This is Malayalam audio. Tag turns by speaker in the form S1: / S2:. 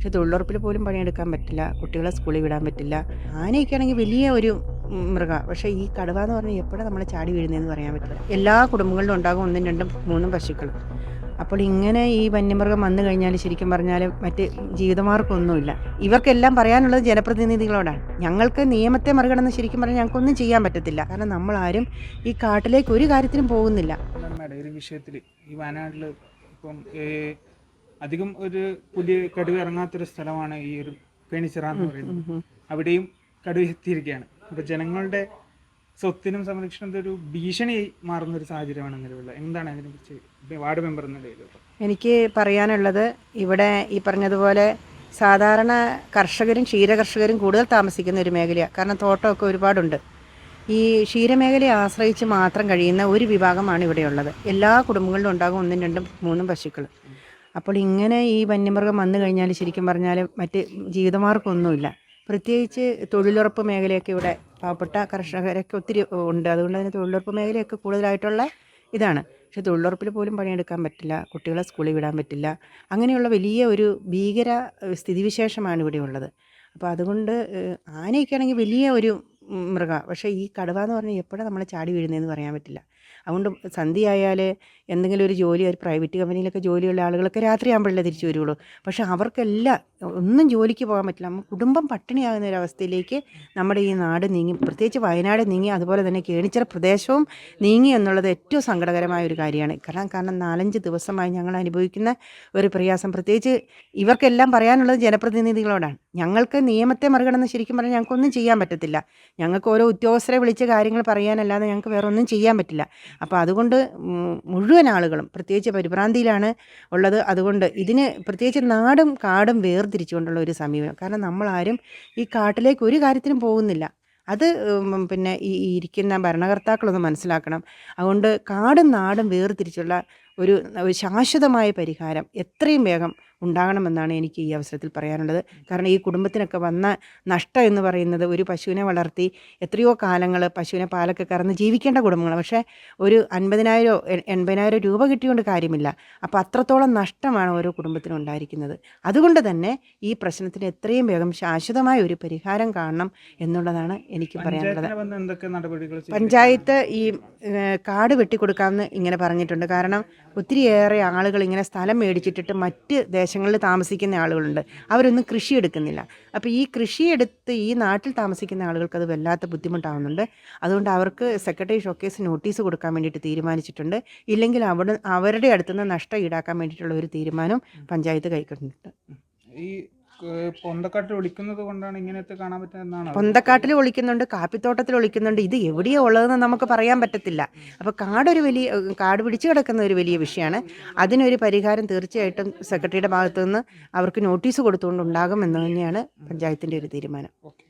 S1: പക്ഷെ തൊഴിലുറപ്പിൽ പോലും പണിയെടുക്കാൻ പറ്റില്ല കുട്ടികളെ സ്കൂളിൽ വിടാൻ പറ്റില്ല. ആനയൊക്കെ ആണെങ്കിൽ വലിയ ഒരു മൃഗ. പക്ഷേ ഈ കടുവ എന്ന് പറഞ്ഞാൽ എപ്പോഴാണ് നമ്മളെ ചാടി വീഴുന്നതെന്ന് പറയാൻ പറ്റില്ല. എല്ലാ കുടുംബങ്ങളിലും ഉണ്ടാകും ഒന്നും രണ്ടും മൂന്നും പശുക്കൾ അപ്പോൾ ഇങ്ങനെ ഈ വന്യമൃഗം വന്നു കഴിഞ്ഞാൽ ശരിക്കും പറഞ്ഞാൽ മറ്റ് ജീവിതമാർക്കൊന്നുമില്ല ഇവർക്കെല്ലാം പറയാനുള്ളത് ജനപ്രതിനിധികളോടാണ്. ഞങ്ങൾക്ക് നിയമത്തെ മറികടന്ന് ശരിക്കും പറഞ്ഞാൽ ഞങ്ങൾക്കൊന്നും ചെയ്യാൻ പറ്റത്തില്ല. കാരണം നമ്മളാരും ഈ കാട്ടിലേക്ക് ഒരു കാര്യത്തിനും പോകുന്നില്ല.
S2: ഈ വിഷയത്തിൽ ഈ വയനാട്ടിൽ ഇപ്പം അധികം ഒരു പുതിയ കടുവ ഇറങ്ങാത്തൊരു സ്ഥലമാണ് ഈ ഒരു പേണിച്ചിറ എന്ന് പറയുന്നത്. അവിടെയും കടുവ എത്തിയിരിക്കുകയാണ്. അപ്പൊ ജനങ്ങളുടെ സ്വത്തിനും സംരക്ഷണത്തിനും ഒരു ഭീഷണിയായി മാറുന്ന ഒരു സാഹചര്യമാണ് നിലവിലുള്ളത്. എന്താണ് അതിനെക്കുറിച്ച് കുറിച്ച് വാർഡ് മെമ്പർ എന്ന നിലയിൽ?
S1: എനിക്ക് പറയാനുള്ളത് ഇവിടെ ഈ പറഞ്ഞതുപോലെ സാധാരണ കർഷകരും ക്ഷീരകർഷകരും കൂടുതൽ താമസിക്കുന്ന ഒരു മേഖലയാണ് കാരണം തോട്ടമൊക്കെ ഒരുപാടുണ്ട്. ഈ ക്ഷീരമേഖലയെ ആശ്രയിച്ച് മാത്രം കഴിയുന്ന ഒരു വിഭാഗമാണ് ഇവിടെയുള്ളത്. എല്ലാ കുടുംബങ്ങളിലും ഉണ്ടാകും ഒന്നും രണ്ടും മൂന്നും പശുക്കൾ അപ്പോൾ ഇങ്ങനെ ഈ വന്യമൃഗം വന്നു കഴിഞ്ഞാൽ ശരിക്കും പറഞ്ഞാൽ മറ്റ് ജീവിതമാർഗമൊന്നുമില്ല പ്രത്യേകിച്ച് തൊഴിലുറപ്പ് മേഖലയൊക്കെ ഇവിടെ പാവപ്പെട്ട കർഷകരൊക്കെ ഒത്തിരി ഉണ്ട്. അതുകൊണ്ട് തന്നെ തൊഴിലുറപ്പ് മേഖലയൊക്കെ കൂടുതലായിട്ടുള്ള ഇതാണ്. പക്ഷെ തൊഴിലുറപ്പിൽ പോലും പണിയെടുക്കാൻ പറ്റില്ല കുട്ടികളെ സ്കൂളിൽ വിടാൻ പറ്റില്ല. അങ്ങനെയുള്ള വലിയ ഒരു ഭീകര സ്ഥിതിവിശേഷമാണ് ഇവിടെ ഉള്ളത്. അപ്പോൾ അതുകൊണ്ട് ആനയൊക്കെ ആണെങ്കിൽ വലിയ ഒരു മൃഗമാണ് പക്ഷേ ഈ കടുവ എന്ന് പറഞ്ഞാൽ എപ്പോഴാണ് നമ്മൾ ചാടി വീഴുന്നതെന്ന് പറയാൻ പറ്റില്ല. അതുകൊണ്ട് സന്ധ്യയായാൽ എന്തെങ്കിലും ഒരു ജോലി ഒരു പ്രൈവറ്റ് കമ്പനിയിലൊക്കെ ജോലിയുള്ള ആളുകളൊക്കെ രാത്രിയാകുമ്പോഴല്ലേ തിരിച്ചു വരുള്ളൂ. പക്ഷേ അവർക്കെല്ലാം ഒന്നും ജോലിക്ക് പോകാൻ പറ്റില്ല. നമ്മൾ കുടുംബം പട്ടിണിയാകുന്ന അവസ്ഥയിലേക്ക് നമ്മുടെ ഈ നാട് നീങ്ങി പ്രത്യേകിച്ച് വയനാട് നീങ്ങി അതുപോലെ തന്നെ കേണിച്ചിറ പ്രദേശവും നീങ്ങി എന്നുള്ളത് ഏറ്റവും സങ്കടകരമായ ഒരു കാര്യമാണ്. കാരണം കാരണം നാലഞ്ച് ദിവസമായി ഞങ്ങൾ അനുഭവിക്കുന്ന ഒരു പ്രയാസം. പ്രത്യേകിച്ച് ഇവർക്കെല്ലാം പറയാനുള്ളത് ജനപ്രതിനിധികളോടാണ്. ഞങ്ങൾക്ക് നിയമത്തെ മറികടന്ന് ശരിക്കും പറഞ്ഞാൽ ഞങ്ങൾക്കൊന്നും ചെയ്യാൻ പറ്റത്തില്ല. ഞങ്ങൾക്ക് ഓരോ ഉദ്യോഗസ്ഥരെ വിളിച്ച് കാര്യങ്ങൾ പറയാനല്ലാതെ ഞങ്ങൾക്ക് വേറെ ഒന്നും ചെയ്യാൻ പറ്റില്ല. അപ്പോൾ അതുകൊണ്ട് മുഴുവൻ ആളുകളും പ്രത്യേകിച്ച് പരിഭ്രാന്തിയിലാണ് ഉള്ളത്. അതുകൊണ്ട് ഇതിന് പ്രത്യേകിച്ച് നാടും കാടും വേർതിരിച്ചുകൊണ്ടുള്ള ഒരു സമീപനം. കാരണം നമ്മളാരും ഈ കാട്ടിലേക്ക് ഒരു കാര്യത്തിനും പോകുന്നില്ല. അത് പിന്നെ ഈ ഇരിക്കുന്ന ഭരണകർത്താക്കളൊന്ന് മനസ്സിലാക്കണം. അതുകൊണ്ട് കാടും നാടും വേർതിരിച്ചുള്ള ഒരു ശാശ്വതമായ പരിഹാരം എത്രയും വേഗം ഉണ്ടാകണമെന്നാണ് എനിക്ക് ഈ അവസരത്തിൽ പറയാനുള്ളത്. കാരണം ഈ കുടുംബത്തിനൊക്കെ വന്ന നഷ്ടം എന്ന് പറയുന്നത് ഒരു പശുവിനെ വളർത്തി എത്രയോ കാലങ്ങൾ പശുവിനെ പാലൊക്കെ കറന്ന് ജീവിക്കേണ്ട കുടുംബങ്ങൾ പക്ഷേ ഒരു അൻപതിനായിരോ എൺപതിനായിരം രൂപ കിട്ടിയോണ്ട് കാര്യമില്ല. അപ്പോൾ അത്രത്തോളം നഷ്ടമാണ് ഓരോ കുടുംബത്തിനും ഉണ്ടായിരിക്കുന്നത്. അതുകൊണ്ട് തന്നെ ഈ പ്രശ്നത്തിന് എത്രയും വേഗം ശാശ്വതമായ ഒരു പരിഹാരം കാണണം എന്നുള്ളതാണ് എനിക്ക് പറയാനുള്ളത്? പഞ്ചായത്ത് ഈ കാട് വെട്ടിക്കൊടുക്കാമെന്ന് ഇങ്ങനെ പറഞ്ഞിട്ടുണ്ട്. കാരണം ഒത്തിരിയേറെ ആളുകൾ ഇങ്ങനെ സ്ഥലം മേടിച്ചിട്ടിട്ട് മറ്റ് ദേശങ്ങളിൽ താമസിക്കുന്ന ആളുകളുണ്ട്. അവരൊന്നും കൃഷി എടുക്കുന്നില്ല അപ്പോൾ ഈ കൃഷി എടുത്ത് ഈ നാട്ടിൽ താമസിക്കുന്ന ആളുകൾക്ക് അത് വല്ലാത്ത ബുദ്ധിമുട്ടാവുന്നുണ്ട്. അതുകൊണ്ട് അവർക്ക് സെക്രട്ടറി ഷോക്കേസ് നോട്ടീസ് കൊടുക്കാൻ വേണ്ടിയിട്ട് തീരുമാനിച്ചിട്ടുണ്ട്. ഇല്ലെങ്കിൽ അവിടെ അവരുടെ അടുത്തുനിന്ന് നഷ്ടം ഈടാക്കാൻ വേണ്ടിയിട്ടുള്ള ഒരു തീരുമാനം പഞ്ചായത്ത് കൈക്കൊണ്ടിട്ടുണ്ട്.
S2: ഈ പൊന്തക്കാട്ടിൽ ഒളിക്കുന്നത് കൊണ്ടാണ് ഇങ്ങനത്തെ കാണാൻ പറ്റുന്നതെന്നാണ്
S1: പൊന്തക്കാട്ടിൽ ഒളിക്കുന്നുണ്ട് കാപ്പിത്തോട്ടത്തിൽ ഒളിക്കുന്നുണ്ട്. ഇത് എവിടെയാ ഉള്ളതെന്ന് നമുക്ക് പറയാൻ പറ്റത്തില്ല. അപ്പോൾ കാടൊരു വലിയ കാട് പിടിച്ചു കിടക്കുന്ന ഒരു വലിയ വിഷയമാണ്. അതിനൊരു പരിഹാരം തീർച്ചയായിട്ടും സെക്രട്ടറിയുടെ ഭാഗത്തു നിന്ന് അവർക്ക് നോട്ടീസ് കൊടുത്തുകൊണ്ട് ഉണ്ടാകും എന്ന് തന്നെയാണ് പഞ്ചായത്തിന്റെ ഒരു തീരുമാനം.
S2: ഓക്കെ.